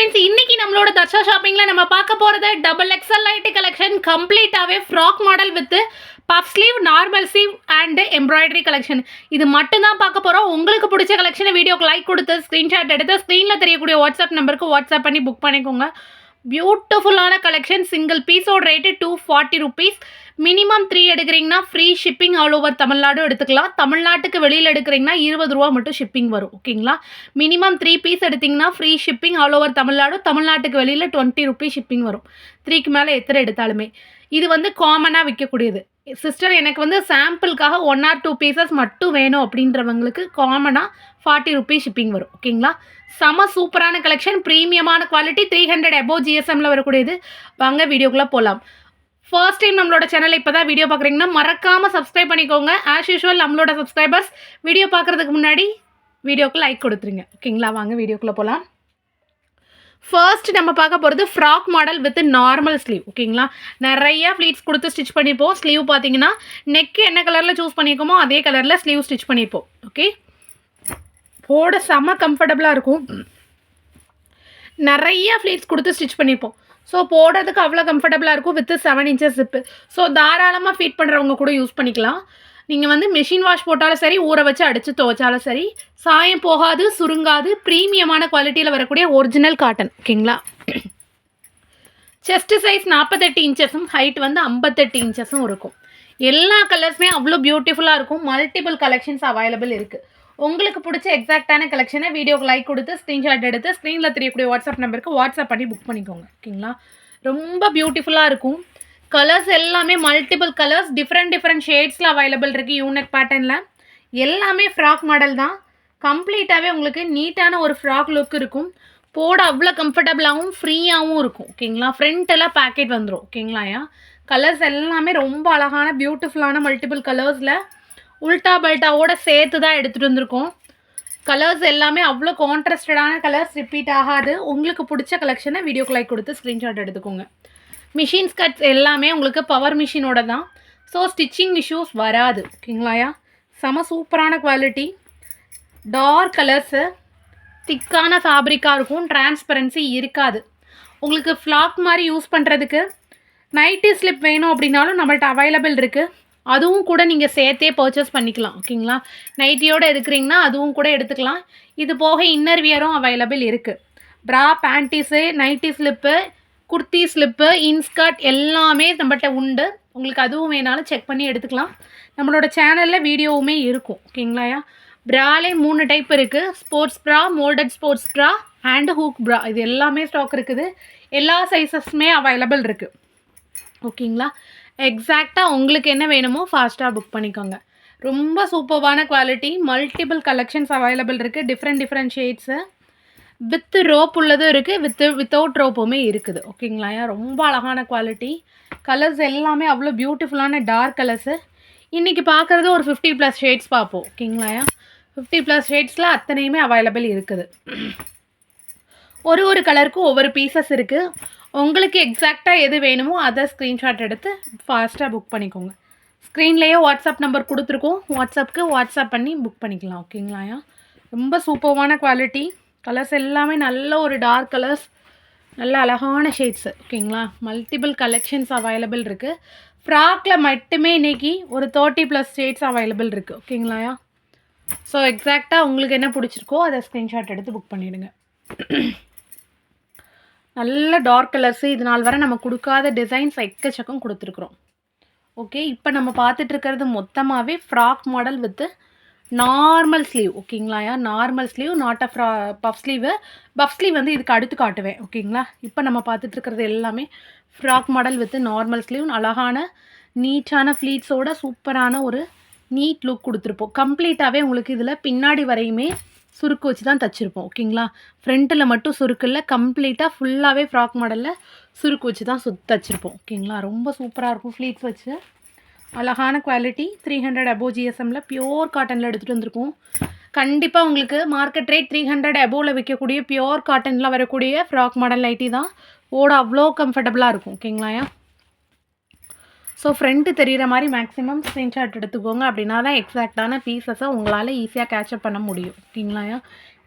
Friends இன்னைக்கு நம்மளோட தர்ஷா ஷாப்பிங்கில் நம்ம பார்க்க போகிறது double XL light collection கம்ப்ளீட்டாகவே frock model with puff sleeve normal sleeve and embroidery collection இது மட்டும் தான் பார்க்க போகிறோம் உங்களுக்கு பிடிச்ச கலெக்ஷனை வீடியோக்கு லைக் கொடுத்து ஸ்க்ரீன்ஷாட் எடுத்து ஸ்க்ரீனில் தெரியக்கூடிய வாட்ஸ்அப் நம்பருக்கு வாட்ஸ்அப் பண்ணி புக் பண்ணிக்கோங்க. பியூட்டிஃபுல்லான கலெக்ஷன் சிங்கிள் பீஸோட rate two forty rupees minimum three எடுக்கிறீங்கன்னா free shipping all over Tamil Nadu எடுத்துக்கலாம். தமிழ்நாட்டுக்கு வெளியில் எடுக்கிறீங்கன்னா இருபது ரூபா மட்டும் ஷிப்பிங் வரும். ஓகேங்களா மினிமம் த்ரீ பீஸ் எடுத்திங்கன்னா free shipping all over Tamil Nadu தமிழ்நாட்டுக்கு வெளியில் டுவெண்ட்டி ருபீஸ் ஷிப்பிங் வரும். த்ரீக்கு மேலே எத்தனை எடுத்தாலுமே. இது வந்து காமனாக விற்கக்கூடியது. சிஸ்டர் எனக்கு வந்து சாம்பிளுக்காக ஒன் ஆர் டூ பீசஸ் மட்டும் வேணும் அப்படின்றவங்களுக்கு காமனாக ஃபார்ட்டி ருபீஸ் ஷிப்பிங் வரும். ஓகேங்களா செம சூப்பரான கலெக்ஷன் ப்ரீமியமான குவாலிட்டி த்ரீ ஹண்ட்ரட் அபோ ஜிஎஸ்எம்மில் வரக்கூடியது. வாங்க வீடியோக்குள்ளே போகலாம் ஃபர்ஸ்ட் டைம் நம்மளோட சேனலை இப்போ தான் வீடியோ பார்க்குறீங்கன்னா மறக்காமல் சப்ஸ்கிரைப் பண்ணிக்கோங்க. ஆஸ் யூஷுவல் நம்மளோட சப்ஸ்கிரைபர்ஸ் வீடியோ பார்க்குறதுக்கு முன்னாடி வீடியோக்கு லைக் கொடுத்துருங்க. ஓகேங்களா வாங்க வீடியோக்குள்ளே போகலாம் ஃபர்ஸ்ட் நம்ம பார்க்க போகிறது frock model with normal sleeve ஓகேங்களா நிறைய ஃப்ளீட்ஸ் கொடுத்து ஸ்டிச் பண்ணிப்போம். ஸ்லீவ் பார்த்தீங்கன்னா நெக் என்ன கலரில் சூஸ் பண்ணியிருக்கோமோ அதே கலரில் ஸ்லீவ் ஸ்டிச் பண்ணிப்போம். ஓகே போட செம கம்ஃபர்டபுளாக இருக்கும். நிறைய ஃப்ளீட்ஸ் கொடுத்து ஸ்டிச் பண்ணியிருப்போம் ஸோ போடுறதுக்கு அவ்வளோ கம்ஃபர்டபுளாக இருக்கும் with seven inches zip so தாராளமாக ஃபீட் பண்ணுறவங்க கூட யூஸ் பண்ணிக்கலாம். நீங்கள் வந்து மிஷின் வாஷ் போட்டாலும் சரி ஊற வச்சு அடித்து துவைச்சாலும் சரி சாயம் போகாது சுருங்காது ப்ரீமியமான குவாலிட்டியில் வரக்கூடிய ஒரிஜினல் காட்டன் ஓகேங்களா செஸ்ட் சைஸ் நாற்பத்தெட்டு இன்ச்சஸும் ஹைட் வந்து ஐம்பத்தெட்டு இன்ச்சஸும் இருக்கும். எல்லா கலர்ஸுமே அவ்வளோ பியூட்டிஃபுல்லாக இருக்கும். மல்டிபிள் கலெக்ஷன்ஸ் அவைலபிள் இருக்குது உங்களுக்கு பிடிச்ச எக்ஸாக்டான கலெக்ஷனை வீடியோக்கு லைக் கொடுத்து ஸ்க்ரீன்ஷாட் எடுத்து ஸ்க்ரீனில் தெரியக்கூடிய வாட்ஸ்அப் நம்பருக்கு வாட்ஸ்அப் பண்ணி புக் பண்ணிக்கோங்க. ஓகேங்களா ரொம்ப பியூட்டிஃபுல்லாக இருக்கும். கலர்ஸ் எல்லாமே மல்டிபிள் கலர்ஸ் டிஃப்ரெண்ட் டிஃப்ரெண்ட் ஷேட்ஸில் அவைலபிள் இருக்குது யூனிக் பேட்டர்னில் எல்லாமே ஃப்ராக் மாடல் தான். கம்ப்ளீட்டாகவே உங்களுக்கு நீட்டான ஒரு ஃப்ராக் லுக் இருக்கும். போட அவ்வளோ கம்ஃபர்டபுளாகவும் ஃப்ரீயாகவும் இருக்கும். ஓகேங்களா ஃப்ரண்ட் எல்லாம் பேக்கெட் வந்துடும் ஓகேங்களாயா கலர்ஸ் எல்லாமே ரொம்ப அழகான பியூட்டிஃபுல்லான மல்டிபிள் கலர்ஸில் உல்டா பல்ட்டாவோட சேர்த்து தான் எடுத்துகிட்டு வந்திருக்கோம். கலர்ஸ் எல்லாமே அவ்வளோ கான்ட்ராஸ்டடான கலர்ஸ் ரிப்பீட் ஆகாது. உங்களுக்கு பிடிச்ச கலெக்ஷனை வீடியோக்கு லைக் கொடுத்து ஸ்க்ரீன்ஷாட் எடுத்துக்கோங்க. மிஷின்ஸ் கட்ஸ் எல்லாமே உங்களுக்கு பவர் மிஷினோட தான். ஸோ ஸ்டிச்சிங் இஷ்யூஸ் வராது. ஓகேங்களாயா செம சூப்பரான குவாலிட்டி டார்க் கலர்ஸு திக்கான ஃபேப்ரிக்காக இருக்கும். டிரான்ஸ்பரன்சி இருக்காது. உங்களுக்கு ஃப்ளாக் மாதிரி யூஸ் பண்ணுறதுக்கு நைட்டி ஸ்லிப் வேணும் அப்படின்னாலும் நம்மள்ட்ட அவைலபிள் இருக்குது அதுவும் கூட நீங்கள் சேர்த்தே பர்ச்சேஸ் பண்ணிக்கலாம் ஓகேங்களா? நைட்டியோடு எடுக்கிறீங்கன்னா அதுவும் கூட எடுத்துக்கலாம். இது போக இன்னர் வியரும் அவைலபிள் இருக்குது bra panties nighty slip kurti slip inskirt எல்லாமே நம்மகிட்ட உண்டு. உங்களுக்கு அதுவும் வேணாலும் செக் பண்ணி எடுத்துக்கலாம். நம்மளோட சேனலில் வீடியோவுமே இருக்கும் ஓகேங்களாயா ப்ராலே மூணு டைப் இருக்குது sports bra moulded sports bra and hook bra இது எல்லாமே ஸ்டாக் இருக்குது. எல்லா சைஸஸுமே அவைலபிள் இருக்குது ஓகேங்களா? எக்ஸாக்டாக உங்களுக்கு என்ன வேணுமோ ஃபாஸ்ட்டாக புக் பண்ணிக்கோங்க. ரொம்ப சூப்பர்வான குவாலிட்டி மல்டிபிள் கலெக்ஷன்ஸ் அவைலபிள் இருக்குது different different shades with rope உள்ளதும் இருக்குது வித் வித்தவுட் ரோப்புமே இருக்குது. ஓகேங்களாயா ரொம்ப அழகான குவாலிட்டி கலர்ஸ் எல்லாமே அவ்வளோ பியூட்டிஃபுல்லான டார்க் கலர்ஸு இன்றைக்கி பார்க்குறது ஒரு ஃபிஃப்டி ப்ளஸ் ஷேட்ஸ் பார்ப்போம். ஓகேங்களாயா ஃபிஃப்டி ப்ளஸ் ஷேட்ஸில் அத்தனையுமே அவைலபிள் இருக்குது. ஒரு ஒரு கலருக்கும் ஒவ்வொரு பீசஸ் இருக்குது உங்களுக்கு எக்ஸாக்டாக எது வேணுமோ அதை ஸ்க்ரீன்ஷாட் எடுத்து ஃபாஸ்ட்டாக புக் பண்ணிக்கோங்க. ஸ்க்ரீன்லேயே வாட்ஸ்அப் நம்பர் கொடுத்துருக்கோம். வாட்ஸ்அப்புக்கு வாட்ஸ்அப் பண்ணி புக் பண்ணிக்கலாம். ஓகேங்களாயா ரொம்ப சூப்பர்வான குவாலிட்டி கலர்ஸ் எல்லாமே நல்ல ஒரு டார்க் கலர்ஸ் நல்ல அழகான ஷேட்ஸு ஓகேங்களா மல்டிபிள் கலெக்ஷன்ஸ் அவைலபிள் இருக்குது ஃப்ராக்கில் மட்டுமே இன்றைக்கி ஒரு தேர்ட்டி ப்ளஸ் ஷேட்ஸ் அவைலபிள் இருக்குது ஓகேங்களாயா ஸோ எக்ஸாக்டாக உங்களுக்கு என்ன பிடிச்சிருக்கோ அதை ஸ்க்ரீன்ஷாட் எடுத்து புக் பண்ணிவிடுங்க நல்ல டார்க் கலர்ஸு இது நாள் வரை நம்ம கொடுக்காத டிசைன்ஸ் எக்கச்சக்கம் கொடுத்துருக்குறோம். ஓகே இப்போ நம்ம பார்த்துட்ருக்கிறது மொத்தமாகவே frock model with normal sleeve ஓகேங்களா நார்மல் ஸ்லீவ் நாட் அ ஃப்ரா பஃப் ஸ்லீவு பஃப் ஸ்லீவ் வந்து இதுக்கு அடுத்து காட்டுவேன் ஓகேங்களா இப்போ நம்ம பார்த்துட்ருக்கிறது எல்லாமே frock model with normal sleeve அழகான நீட்டான ஃப்ளீட்ஸோட சூப்பரான ஒரு நீட் லுக் கொடுத்துருப்போம். கம்ப்ளீட்டாகவே உங்களுக்கு இதில் பின்னாடி வரையுமே சுருக்கு வச்சு தான் தைச்சிருப்போம் ஓகேங்களா? ஃப்ரண்ட்டில் மட்டும் சுருக்கு இல்லை கம்ப்ளீட்டாக ஃபுல்லாகவே ஃப்ராக் மாடலில் சுருக்கு வச்சு தான் சுத் தைச்சிருப்போம் ஓகேங்களா? ரொம்ப சூப்பராக இருக்கும் ஃப்ளீட்ஸ் வச்சு. அழகான குவாலிட்டி த்ரீ ஹண்ட்ரட் அபோவ் ஜிஎஸ்எம்மில் பியோர் காட்டனில் எடுத்துகிட்டு வந்திருக்கோம். கண்டிப்பாக உங்களுக்கு மார்க்கெட் ரேட் த்ரீ ஹண்ட்ரட் அபோவில் விற்கக்கூடிய பியோர் காட்டனில் வரக்கூடிய ஃப்ராக் மாடல் ஐட்டி தான். ஓட அவ்வளோ கம்ஃபர்டபுளாக இருக்கும் ஓகேங்களாயா? ஸோ ஃப்ரண்ட்டு தெரிகிற மாதிரி மேக்ஸிமம் ஸ்க்ரீன்ஷாட் எடுத்துக்கோங்க. அப்படின்னா தான் எக்ஸாக்டான பீசஸை உங்களால் ஈஸியாக கேட்சப் பண்ண முடியும். ஓகேங்களாயா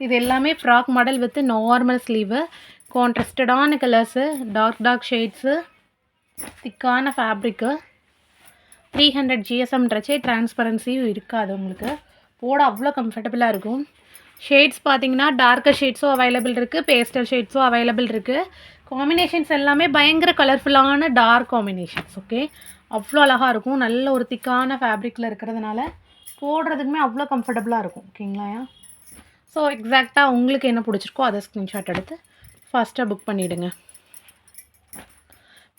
இது எல்லாமே frock model with normal sleeve கான்ட்ரஸ்டடான colours dark dark shades திக்கான ஃபேப்ரிக்கு த்ரீ ஹண்ட்ரட் ஜிஎஸ்எம்ன்றச்சே டிரான்ஸ்பரன்சியும் இருக்காது உங்களுக்கு. போட அவ்வளோ கம்ஃபர்டபுளாக இருக்கும். ஷேட்ஸ் பார்த்தீங்கன்னா டார்க்கர் ஷேட்ஸும் அவைலபிள் இருக்குது பேஸ்டல் ஷேட்ஸும் அவைலபிள் இருக்குது காம்பினேஷன்ஸ் எல்லாமே பயங்கர கலர்ஃபுல்லான டார்க் காம்பினேஷன்ஸ் ஓகே அவ்வளோ அழகாக இருக்கும். நல்ல ஒரு திக்கான ஃபேப்ரிக்கில் இருக்கிறதுனால போடுறதுக்குமே அவ்வளோ கம்ஃபர்டபுளாக இருக்கும். ஓகேங்களா ஸோ எக்ஸாக்டாக உங்களுக்கு என்ன பிடிச்சிருக்கோ அதை ஸ்க்ரீன்ஷாட் எடுத்து ஃபஸ்ட்டாக புக் பண்ணிவிடுங்க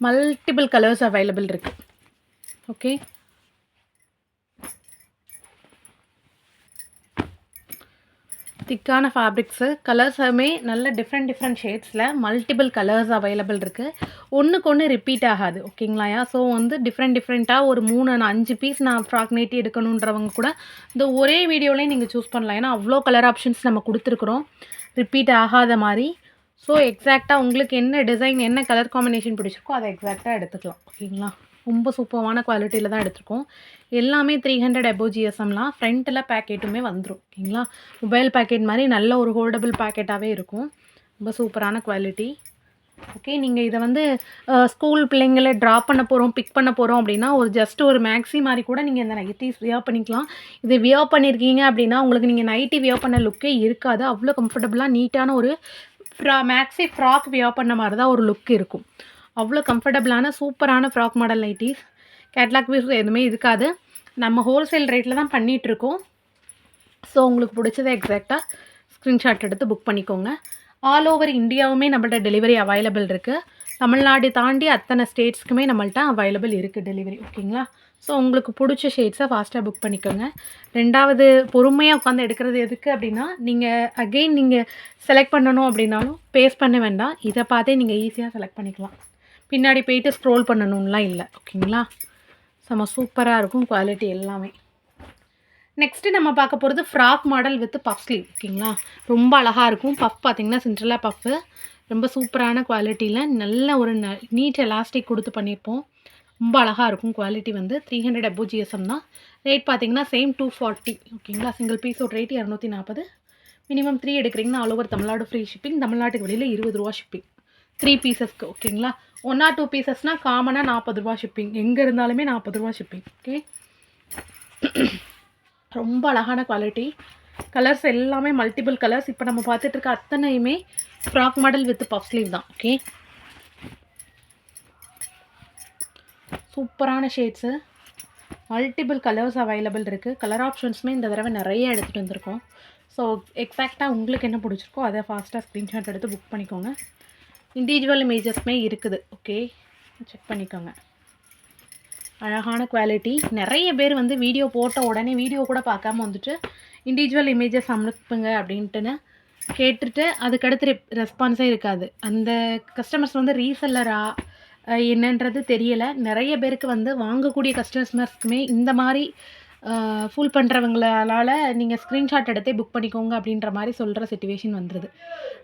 மல்டிபிள் கலர்ஸ் அவைலபிள் இருக்குது ஓகே திக்கான ஃபேப்ரிக்ஸு கலர்ஸுமே நல்ல டிஃப்ரெண்ட் டிஃப்ரெண்ட் ஷேட்ஸில் மல்டிபிள் கலர்ஸ் அவைலபிள் இருக்குது ஒன்றுக்கு ஒன்று ரிப்பீட் ஆகாது ஓகேங்களாயா ஸோ வந்து டிஃப்ரெண்ட் டிஃப்ரெண்ட்டாக ஒரு மூணு நான் அஞ்சு பீஸ் நான் ஃப்ராக் நைட்டி எடுக்கணுன்றவங்க கூட இந்த ஒரே வீடியோலேயே நீங்கள் சூஸ் பண்ணலாம். ஏன்னா அவ்வளோ கலர் ஆப்ஷன்ஸ் நம்ம கொடுத்துருக்குறோம். ரிப்பீட் ஆகாத மாதிரி. ஸோ எக்ஸாக்டாக உங்களுக்கு என்ன டிசைன் என்ன கலர் காம்பினேஷன் பிடிச்சிருக்கோ அதை எக்ஸாக்டாக எடுத்துக்கலாம் ஓகேங்களா? ரொம்ப சூப்பரான குவாலிட்டியில் தான் எடுத்திருக்கோம். எல்லாமே த்ரீ ஹண்ட்ரட் எபோ ஜிஎஸ்எம்லாம் ஃப்ரண்ட்டில் பேக்கெட்டுமே வந்துடும் ஓகேங்களா? மொபைல் பேக்கெட் மாதிரி நல்ல ஒரு ஹோல்டபுள் பேக்கெட்டாகவே இருக்கும். ரொம்ப சூப்பரான குவாலிட்டி ஓகே நீங்கள் இதை வந்து ஸ்கூல் பிள்ளைங்களை ட்ராப் பண்ண போகிறோம் பிக் பண்ண போகிறோம் அப்படின்னா ஒரு ஜஸ்ட் ஒரு மேக்ஸி மாதிரி கூட நீங்கள் இந்த நைட்டிஸ் வியர் பண்ணிக்கலாம். இது வியர் பண்ணியிருக்கீங்க அப்படின்னா உங்களுக்கு நீங்கள் நைட்டி வியர் பண்ண லுக்கே இருக்காது. அவ்வளோ கம்ஃபர்டபுளாக நீட்டான ஒரு ஃப்ரா மேக்ஸி ஃப்ராக் வியர் பண்ண மாதிரி தான் ஒரு லுக் இருக்கும். அவ்வளோ கம்ஃபர்டபுளான சூப்பரான frock model nighties catalogue piece எதுவுமே இருக்காது. நம்ம ஹோல்சேல் ரேட்டில் தான் பண்ணிகிட்ருக்கோம் ஸோ உங்களுக்கு பிடிச்சதை எக்ஸாக்டாக ஸ்க்ரீன்ஷாட் எடுத்து புக் பண்ணிக்கோங்க. ஆல் ஓவர் இந்தியாவுமே நம்மள்ட்ட டெலிவரி அவைலபிள் இருக்குது தமிழ்நாடு தாண்டி அத்தனை ஸ்டேட்ஸ்க்குமே நம்மள்ட்ட அவைலபிள் இருக்குது டெலிவரி ஓகேங்களா ஸோ உங்களுக்கு பிடிச்ச ஷேட்ஸை ஃபாஸ்ட்டாக புக் பண்ணிக்கோங்க. ரெண்டாவது பொறுமையாக உட்காந்து எடுக்கிறது எதுக்கு அப்படின்னா நீங்கள் அகெயின் நீங்கள் செலக்ட் பண்ணணும் அப்படின்னாலும் பேஸ் பண்ண வேண்டாம். இதை பார்த்தே நீங்கள் ஈஸியாக செலக்ட் பண்ணிக்கலாம். பின்னாடி போயிட்டு ஸ்க்ரோல் பண்ணணும்லாம் இல்லை. ஓகேங்களா? செம்ம சூப்பராக இருக்கும் குவாலிட்டி எல்லாமே. நெக்ஸ்ட்டு நம்ம பார்க்க போகிறது frock model with puff sleeve ஓகேங்களா? ரொம்ப அழகாக இருக்கும். பஃப் பார்த்தீங்கன்னா சின்ட்ரலா பஃப்பு ரொம்ப சூப்பரான குவாலிட்டியில் நல்ல ஒரு ந நீட் எலாஸ்டிக் கொடுத்து பண்ணியிருப்போம். ரொம்ப அழகாக இருக்கும் குவாலிட்டி வந்து. த்ரீ ஹண்ட்ரட் அபோ ஜிஎஸ்எம் தான். ரேட் பார்த்தீங்கன்னா சேம் டூ ஃபார்ட்டி ஓகேங்களா? சிங்கிள் பீஸோட ரேட் இரநூத்தி நாற்பது மினிமம் த்ரீ எடுக்கிறீங்கன்னா all over Tamil Nadu free shipping தமிழ்நாட்டுக்கு வெளியில் இருபது ரூபா ஷிப்பிங் த்ரீ பீசஸ்க்கு ஓகேங்களா? ஒன் ஆர் டூ பீசஸ்னால் காமனாக நாற்பது ரூபா ஷிப்பிங் எங்கே இருந்தாலுமே நாற்பது ரூபா ஷிப்பிங் ஓகே ரொம்ப அழகான குவாலிட்டி கலர்ஸ் எல்லாமே மல்டிபிள் கலர்ஸ் இப்போ நம்ம பார்த்துட்டு இருக்க அத்தனையுமே frock model with puff sleeve தான். ஓகே சூப்பரான ஷேட்ஸு மல்டிபிள் கலர்ஸ் அவைலபிள் இருக்குது கலர் ஆப்ஷன்ஸுமே இந்த தடவை நிறைய எடுத்துகிட்டு வந்திருக்கோம். ஸோ எக்ஸாக்டாக உங்களுக்கு என்ன பிடிச்சிருக்கோ அதை ஃபாஸ்ட்டாக ஸ்க்ரீன்ஷாட் எடுத்து புக் பண்ணிக்கோங்க. இண்டிவிஜுவல் இமேஜஸ்மே இருக்குது ஓகே செக் பண்ணிக்கோங்க. அழகான குவாலிட்டி நிறைய பேர் வந்து வீடியோ போட்ட உடனே வீடியோ கூட பார்க்காம வந்துட்டு இண்டிவிஜுவல் இமேஜஸ் அனுப்புங்க அப்படின்ட்டுன்னு கேட்டுட்டு அதுக்கடுத்து ரெப் ரெஸ்பான்ஸே இருக்காது. அந்த கஸ்டமர்ஸ் வந்து ரீசெல்லரா என்னன்றது தெரியலை. நிறைய பேருக்கு வந்து வாங்கக்கூடிய கஸ்டமர்ஸ்க்குமே இந்த மாதிரி ஃபுல் பண்ணுறவங்களால நீங்கள் ஸ்க்ரீன்ஷாட் எடுத்தே புக் பண்ணிக்கோங்க அப்படின்ற மாதிரி சொல்கிற சுச்சுவேஷன் வந்துடுது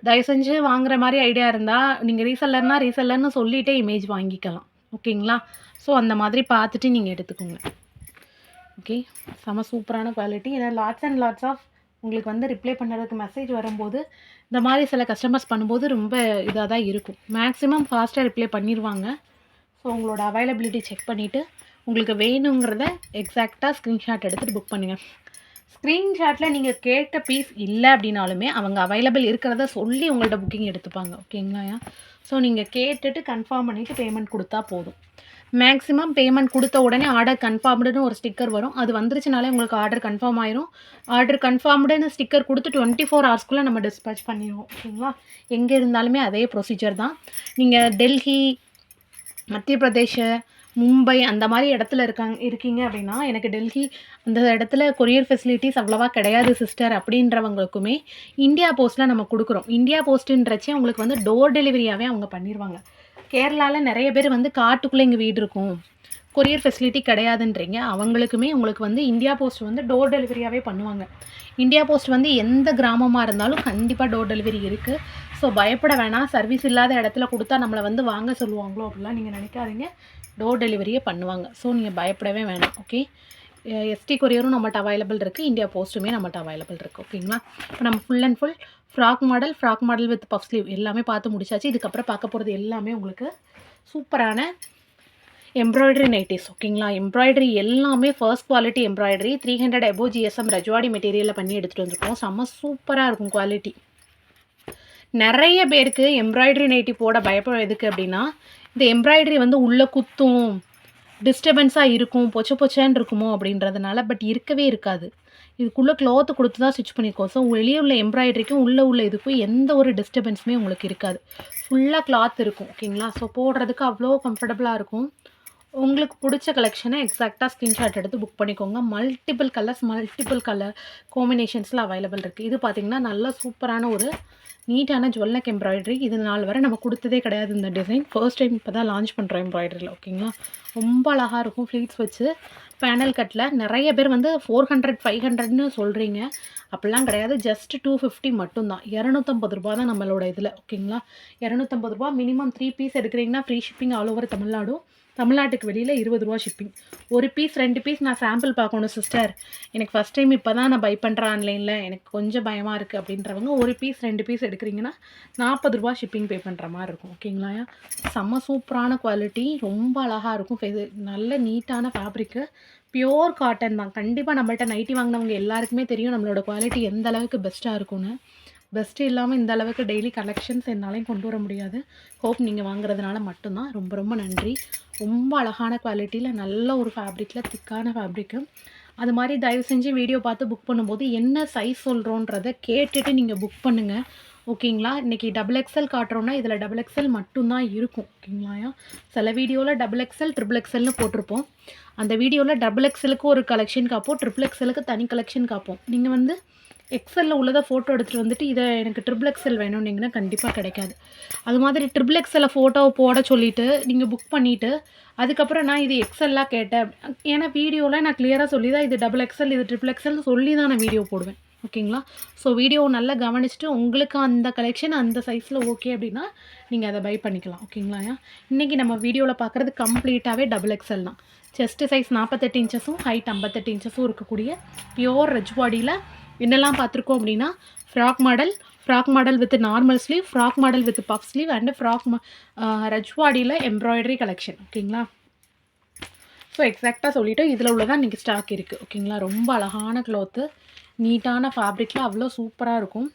தயவு செஞ்சு வாங்குற மாதிரி ஐடியா இருந்தால் நீங்கள் ரீசெல்லர்னா ரீசெல்லர்னு சொல்லிகிட்டே இமேஜ் வாங்கிக்கலாம். ஓகேங்களா ஸோ அந்த மாதிரி பார்த்துட்டு நீங்கள் எடுத்துக்கோங்க. ஓகே செம சூப்பரான குவாலிட்டி ஏன்னா லாட்ஸ் அண்ட் லாட்ஸ் ஆஃப் உங்களுக்கு வந்து ரிப்ளை பண்ணுறதுக்கு மெசேஜ் வரும்போது இந்த மாதிரி சில கஸ்டமர்ஸ் பண்ணும்போது ரொம்ப இதாக தான் இருக்கும் மேக்ஸிமம் ஃபாஸ்ட்டாக ரிப்ளை பண்ணிடுவாங்க ஸோ உங்களோட அவைலபிலிட்டி செக் பண்ணிவிட்டு உங்களுக்கு வேணுங்கிறத எக்ஸாக்டாக ஸ்க்ரீன்ஷாட் எடுத்துகிட்டு புக் பண்ணுங்கள் ஸ்க்ரீன்ஷாட்டில் நீங்கள் கேட்ட பீஸ் இல்லை அப்படின்னாலுமே அவங்க அவைலபிள் இருக்கிறத சொல்லி உங்கள்கிட்ட புக்கிங் எடுத்துப்பாங்க. ஓகேங்களா ஸோ நீங்கள் கேட்டுட்டு கன்ஃபார்ம் பண்ணிவிட்டு பேமெண்ட் கொடுத்தா போதும். மேக்ஸிமம் பேமெண்ட் கொடுத்த உடனே ஆர்டர் கன்ஃபார்ம்டுன்னு ஒரு ஸ்டிக்கர் வரும். அது வந்துருச்சுனாலே உங்களுக்கு ஆர்டர் கன்ஃபார்ம் ஆயிரும். ஆர்டர் கன்ஃபார்ம்டுன்னு ஸ்டிக்கர் கொடுத்து டுவெண்ட்டி ஃபோர் ஹவர்ஸ்க்குள்ளே நம்ம டிஸ்பேச் பண்ணிடுவோம். ஓகேங்களா எங்கே இருந்தாலுமே அதே ப்ரொசீஜர் தான். நீங்கள் டெல்லி மத்திய பிரதேஷ மும்பை அந்த மாதிரி இடத்துல இருக்காங்க இருக்கீங்க அப்படின்னா எனக்கு டெல்லி அந்த இடத்துல கொரியர் ஃபெசிலிட்டிஸ் அவ்வளோவா கிடையாது சிஸ்டர் அப்படின்றவங்களுக்குமே இந்தியா போஸ்ட்டில் நம்ம கொடுக்குறோம். இந்தியா போஸ்ட்டுன்றச்சே அவங்களுக்கு வந்து டோர் டெலிவரியாகவே அவங்க பண்ணிடுவாங்க கேரளாவில் நிறைய பேர் வந்து காட்டுக்குள்ளே எங்கள் வீடு இருக்கும். கொரியர் ஃபெசிலிட்டி கிடையாதுன்றீங்க. அவங்களுக்குமே உங்களுக்கு வந்து இந்தியா போஸ்ட் வந்து டோர் டெலிவரியாகவே பண்ணுவாங்க. இந்தியா போஸ்ட் வந்து எந்த கிராமமாக இருந்தாலும் கண்டிப்பாக டோர் டெலிவரி இருக்குது ஸோ பயப்பட வேணாம். சர்வீஸ் இல்லாத இடத்துல கொடுத்தா நம்மளை வந்து வாங்க சொல்லுவாங்களோ அப்படிலாம் நீங்கள் நினைக்காதீங்க. டோர் டெலிவரியே பண்ணுவாங்க. ஸோ நீங்கள் பயப்படவே வேணாம் ஓகே எஸ்டி கொரியரும் நம்மகிட்ட அவைலபிள் இருக்குது இந்தியா போஸ்ட்டுமே நம்மகிட்ட அவைலபிள் இருக்குது ஓகேங்களா இப்போ நம்ம full and full frock model frock model with puff sleeve எல்லாமே பார்த்து முடிச்சாச்சு. இதுக்கப்புறம் பார்க்க போகிறது எல்லாமே உங்களுக்கு சூப்பரான எம்ப்ராய்டரி நைட்டிஸ் ஓகேங்களா எம்ப்ராய்டரி எல்லாமே first quality embroidery three hundred above GSM Rajwadi மெட்டீரியலில் பண்ணி எடுத்துகிட்டு வந்திருக்கோம் செம்ம சூப்பராக இருக்கும் குவாலிட்டி நிறைய பேருக்கு எம்ப்ராய்டரி நைட்டி போட பயப்பட எதுக்கு அப்படின்னா இந்த எம்ப்ராய்டரி வந்து உள்ளே குத்தும் டிஸ்டர்பன்ஸாக இருக்கும் பொச்ச பொச்சேன்னு இருக்குமோ அப்படின்றதுனால பட் இருக்கவே இருக்காது. இதுக்குள்ளே க்ளாத்து கொடுத்து தான் ஸ்டிச் பண்ணியிருக்கோம் ஸோ வெளியே உள்ள எம்ப்ராய்டரிக்கும் உள்ளே உள்ள இதுக்கும் எந்த ஒரு டிஸ்டர்பன்ஸுமே உங்களுக்கு இருக்காது. ஃபுல்லாக கிளாத் இருக்கும் ஓகேங்களா ஸோ போடுறதுக்கு அவ்வளோ கம்ஃபர்டபுளாக இருக்கும். உங்களுக்கு பிடிச்ச கலெக்ஷனை எக்ஸாக்டாக ஸ்க்ரீன்ஷாட் எடுத்து புக் பண்ணிக்கோங்க. மல்டிபிள் கலர்ஸ் மல்டிபிள் கலர் காம்பினேஷன்ஸில் அவைலபிள் இருக்குது இது பார்த்திங்கன்னா நல்ல சூப்பரான ஒரு நீட்டான ஜுவல்லக் எம்ப்ராய்டரி இது நாள் வரை நம்ம கொடுத்ததே கிடையாது இந்த டிசைன் ஃபர்ஸ்ட் டைம் இப்போ தான் லான்ச் பண்ணுறோம் எம்ப்ராய்டரியில் ஓகேங்களா ரொம்ப அழகாக இருக்கும் ஃப்ளீட்ஸ் வச்சு. பேனல் கட்டில் நிறைய பேர் வந்து ஃபோர் ஹண்ட்ரட் ஃபைவ் ஹண்ட்ரட்னு சொல்கிறீங்க அப்படிலாம் கிடையாது. ஜஸ்ட் டூ ஃபிஃப்டி மட்டும்தான். இரநூத்தம்பது ரூபா தான் நம்மளோட இதில் ஓகேங்களா இரநூத்தம்பது ரூபா மினிமம் த்ரீ பீஸ் எடுக்கிறீங்கன்னா free shipping all over Tamil Nadu தமிழ்நாட்டுக்கு வெளியில் இருபது ரூபா ஷிப்பிங் ஒரு பீஸ் ரெண்டு பீஸ் நான் சாம்பிள் பார்க்கணும் சிஸ்டர் எனக்கு ஃபஸ்ட் டைம் இப்போ தான் நான் பை பண்ணுறேன் ஆன்லைனில் எனக்கு கொஞ்சம் பயமாக இருக்குது அப்படின்றவங்க ஒரு பீஸ் ரெண்டு பீஸ் எடுக்கிறீங்கன்னா நாற்பது ரூபா ஷிப்பிங் பே பண்ணுற மாதிரி இருக்கும். ஓகேங்களா செம்ம சூப்பரான குவாலிட்டி ரொம்ப அழகாக இருக்கும். நல்ல நீட்டான ஃபேப்ரிக்கு பியோர் காட்டன் தான். கண்டிப்பாக நம்மள்ட்ட நைட்டி வாங்கினவங்க எல்லாருக்குமே தெரியும் நம்மளோட குவாலிட்டி எந்த அளவுக்கு பெஸ்ட்டாக இருக்கும்னு. பெஸ்ட்டு இல்லாமல் இந்த அளவுக்கு டெய்லி கலெக்ஷன்ஸ் என்னாலையும் கொண்டு வர முடியாது. ஹோப் நீங்கள் வாங்குறதுனால மட்டும்தான். ரொம்ப ரொம்ப நன்றி. ரொம்ப அழகான குவாலிட்டியில் நல்ல ஒரு ஃபேப்ரிக்கில் திக்கான ஃபேப்ரிக்கு அது மாதிரி தயவு செஞ்சு வீடியோ பார்த்து புக் பண்ணும்போது என்ன சைஸ் சொல்கிறோன்றதை கேட்டுட்டு நீங்கள் புக் பண்ணுங்கள் ஓகேங்களா இன்றைக்கி டபுள் எக்ஸல் காட்டுறோன்னா இதில் டபுள் எக்ஸல் மட்டும்தான் இருக்கும். ஓகேங்களா சில வீடியோவில் டபுள் எக்ஸல் ட்ரிபிள் எக்ஸல்னு போட்டிருப்போம். அந்த வீடியோவில் டபுள் எக்ஸலுக்கு ஒரு கலெக்ஷன் காப்போம் ட்ரிபிள் எக்ஸலுக்கு தனி கலெக்ஷன் காப்போம். நீங்கள் வந்து எக்ஸலில் உள்ளதை ஃபோட்டோ எடுத்துகிட்டு வந்துட்டு இதை எனக்கு ட்ரிபிள் எக்ஸல் வேணும்னீங்கன்னா கண்டிப்பாக கிடைக்காது. அது மாதிரி ட்ரிபிள் எக்ஸலில் ஃபோட்டோவை போட சொல்லிவிட்டு நீங்கள் புக் பண்ணிவிட்டு அதுக்கப்புறம் நான் இது எக்ஸல்லாம் கேட்டேன். ஏன்னா வீடியோவில் நான் கிளியராக சொல்லி தான் இது டபுள் எக்ஸல் இது ட்ரிபிள் எக்ஸல் சொல்லி தான் நான் வீடியோ போடுவேன். ஓகேங்களா ஸோ வீடியோ நல்லா கவனிச்சுட்டு உங்களுக்கு அந்த கலெக்ஷன் அந்த சைஸில் ஓகே அப்படின்னா நீங்கள் அதை பை பண்ணிக்கலாம். ஓகேங்களா இன்றைக்கி நம்ம வீடியோவில் பார்க்குறது கம்ப்ளீட்டாகவே டபுள் எக்ஸல் தான். செஸ்ட்டு சைஸ் நாற்பத்தெட்டு இன்ச்சஸும் ஹைட் ஐம்பத்தெட்டு இன்ச்சஸும் இருக்கக்கூடிய பியோர் ரெஜ்பாடியில் என்னெல்லாம் பார்த்துருக்கோம் அப்படின்னா frock model frock model with normal sleeve frock model with puff sleeve and frock ரஜ்வாடியில் embroidery collection ஓகேங்களா ஸோ எக்ஸாக்டாக சொல்லிவிட்டு இதில் உள்ளதான் இன்றைக்கி ஸ்டாக் இருக்குது ஓகேங்களா ரொம்ப அழகான க்ளோத்து நீட்டான ஃபேப்ரிக்கில் அவ்வளோ சூப்பராக இருக்கும்.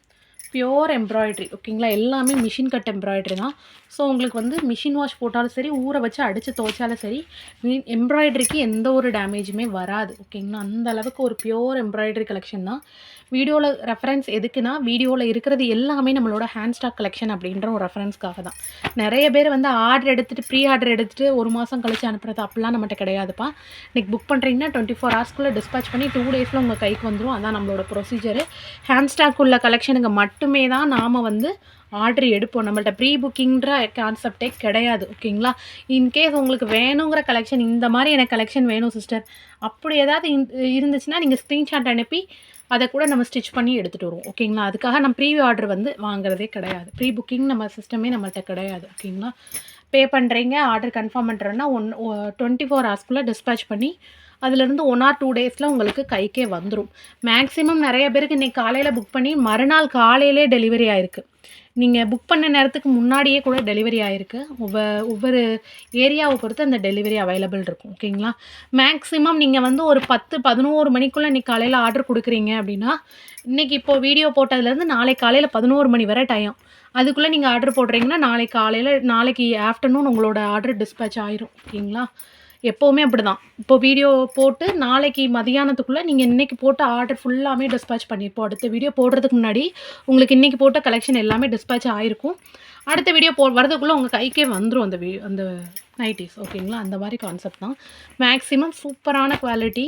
பியோர் எம்ப்ராய்ட்ரி ஓகேங்களா எல்லாமே மிஷின் கட் எம்ப்ராய்ட்ரி தான். ஸோ உங்களுக்கு வந்து மிஷின் வாஷ் போட்டாலும் சரி ஊற வச்சு அடித்து துவைச்சாலும் சரி எம்ப்ராய்ட்ரிக்கு எந்த ஒரு டேமேஜுமே வராது. ஓகேங்களா அந்த அளவுக்கு ஒரு பியோர் எம்ப்ராய்டரி கலெக்ஷன் தான். வீடியோவில் ரெஃபரன்ஸ் எதுக்குன்னா வீடியோவில் இருக்கிறது எல்லாமே நம்மளோட ஹேண்ட் ஸ்டாக் கலெக்ஷன் அப்படின்ற ஒரு ரெஃபரன்ஸ்க்காக தான். நிறைய பேர் வந்து ஆர்டர் எடுத்துகிட்டு ப்ரீ ஆர்டர் எடுத்துகிட்டு ஒரு மாதம் கழிச்சு அனுப்புறது அப்படிலாம் நம்மகிட்ட கிடையாதுப்பா. இன்றைக்கி புக் பண்ணுறீங்கன்னா டுவெண்ட்டி ஃபோர் ஹவர்ஸ்க்குள்ளே டிஸ்பேச் பண்ணி டூ டேஸில் உங்கள் கைக்கு வந்துடும் அதான் நம்மளோட ப்ரொசீஜரு ஹேண்ட் ஸ்டாக் உள்ள கலெக்ஷனுக்கு மட்டுமே தான் நாம் வந்து ஆர்டர் எடுப்போம். நம்மள்ட்ட ப்ரீ புக்கிங்கிற கான்செப்டே கிடையாது ஓகேங்களா இன்கேஸ் உங்களுக்கு வேணுங்கிற கலெக்ஷன் இந்த மாதிரி எனக்கு கலெக்ஷன் வேணும் சிஸ்டர் அப்படி ஏதாவது இருந்துச்சுன்னா நீங்கள் ஸ்க்ரீன்ஷாட் அனுப்பி அதை கூட நம்ம ஸ்டிச் பண்ணி எடுத்துகிட்டு வருவோம். ஓகேங்களா? அதுக்காக நம்ம ப்ரீ ஆர்டர் வந்து வாங்குறதே கிடையாது. ப்ரீ புக்கிங் நம்ம சிஸ்டமே நம்மள்கிட்ட கிடையாது. ஓகேங்களா? பே பண்ணுறீங்க ஆர்டர் கன்ஃபார்ம் பண்ணுறேன்னா ஒன் டுவெண்ட்டி ஃபோர் ஹவர்ஸ்க்குள்ளே டிஸ்பேச் பண்ணி அதுலேருந்து ஒன் ஆர் டூ டேஸில் உங்களுக்கு கைக்கே வந்துடும் மேக்ஸிமம் நிறைய பேருக்கு இன்றைக்கி காலையில் புக் பண்ணி மறுநாள் காலையிலே டெலிவரி ஆகிருக்கு நீங்கள் புக் பண்ண நேரத்துக்கு முன்னாடியே கூட டெலிவரி ஆகிருக்கு ஒவ்வொரு ஒவ்வொரு ஏரியாவை பொறுத்து அந்த டெலிவரி அவைலபிள் இருக்கும். ஓகேங்களா? மேக்ஸிமம் நீங்கள் வந்து ஒரு பத்து பதினோரு மணிக்குள்ளே இன்றைக்கி காலையில் ஆர்டர் கொடுக்குறீங்க அப்படின்னா இன்றைக்கி இப்போது வீடியோ போட்டதுலேருந்து நாளை காலையில் பதினோரு மணி வரை டைம் அதுக்குள்ளே நீங்கள் ஆர்டர் போடுறீங்கன்னா நாளைக்கு காலையில் நாளைக்கு ஆஃப்டர்நூன் உங்களோட ஆர்டர் டிஸ்பேச் ஆயிரும். ஓகேங்களா? எப்போவுமே அப்படி தான் இப்போ வீடியோ போட்டு நாளைக்கு மதியானத்துக்குள்ளே நீங்கள் இன்றைக்கி போட்ட ஆர்டர் ஃபுல்லாமே டிஸ்பேச் பண்ணியிருப்போம் அடுத்த வீடியோ போடுறதுக்கு முன்னாடி உங்களுக்கு இன்றைக்கி போட்ட கலெக்ஷன் எல்லாமே டிஸ்பேச் ஆகிருக்கும் அடுத்த வீடியோ போ வரதுக்குள்ளே உங்கள் கைக்கே வந்துடும் அந்த வீ அந்த நைட்டிஸ் ஓகேங்களா அந்த மாதிரி கான்செப்ட் தான். மேக்ஸிமம் சூப்பரான குவாலிட்டி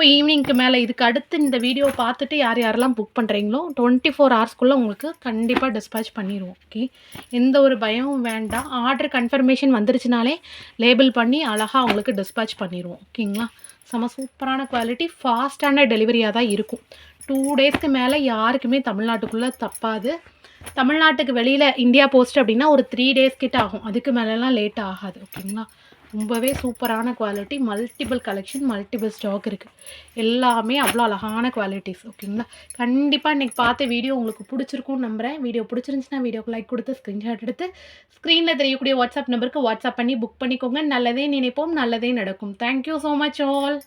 இப்போ ஈவினிங்க்கு மேலே இதுக்கு அடுத்து இந்த வீடியோ பார்த்துட்டு யார் யாரெல்லாம் புக் பண்ணுறீங்களோ டுவெண்ட்டி ஃபோர் ஹவர்ஸ்க்குள்ளே உங்களுக்கு கண்டிப்பாக டிஸ்பேச் பண்ணிடுவோம் ஓகே எந்த ஒரு பயமும் வேண்டாம். ஆர்டர் கன்ஃபர்மேஷன் வந்துருச்சுனாலே லேபிள் பண்ணி அழகாக உங்களுக்கு டிஸ்பேச் பண்ணிடுவோம் ஓகேங்களா? செம சூப்பரான குவாலிட்டி ஃபாஸ்டான டெலிவரியாக தான் இருக்கும். டூ டேஸ்க்கு மேலே யாருக்குமே தமிழ்நாட்டுக்குள்ளே தப்பாது. தமிழ்நாட்டுக்கு வெளியில் இந்தியா போஸ்ட் அப்படின்னா ஒரு த்ரீ டேஸ் கிட்ட ஆகும். அதுக்கு மேலெலாம் லேட் ஆகாது ஓகேங்களா? ரொம்பவே சூப்பரான quality multiple collection multiple stock இருக்குது எல்லாமே அவ்வளோ அழகான குவாலிட்டிஸ் ஓகேங்களா கண்டிப்பாக இன்றைக்கி பார்த்த வீடியோ உங்களுக்கு பிடிச்சிருக்கும்னு நம்புகிறேன் வீடியோ பிடிச்சிருந்துச்சுன்னா வீடியோக்கு லைக் கொடுத்து ஸ்க்ரீன்ஷாட் எடுத்து ஸ்க்ரீனில் தெரியக்கூடிய வாட்ஸ்அப் நம்பருக்கு வாட்ஸ்அப் பண்ணி புக் பண்ணிக்கோங்க. நல்லதே நினைப்போம் நல்லதே நடக்கும். Thank you so much all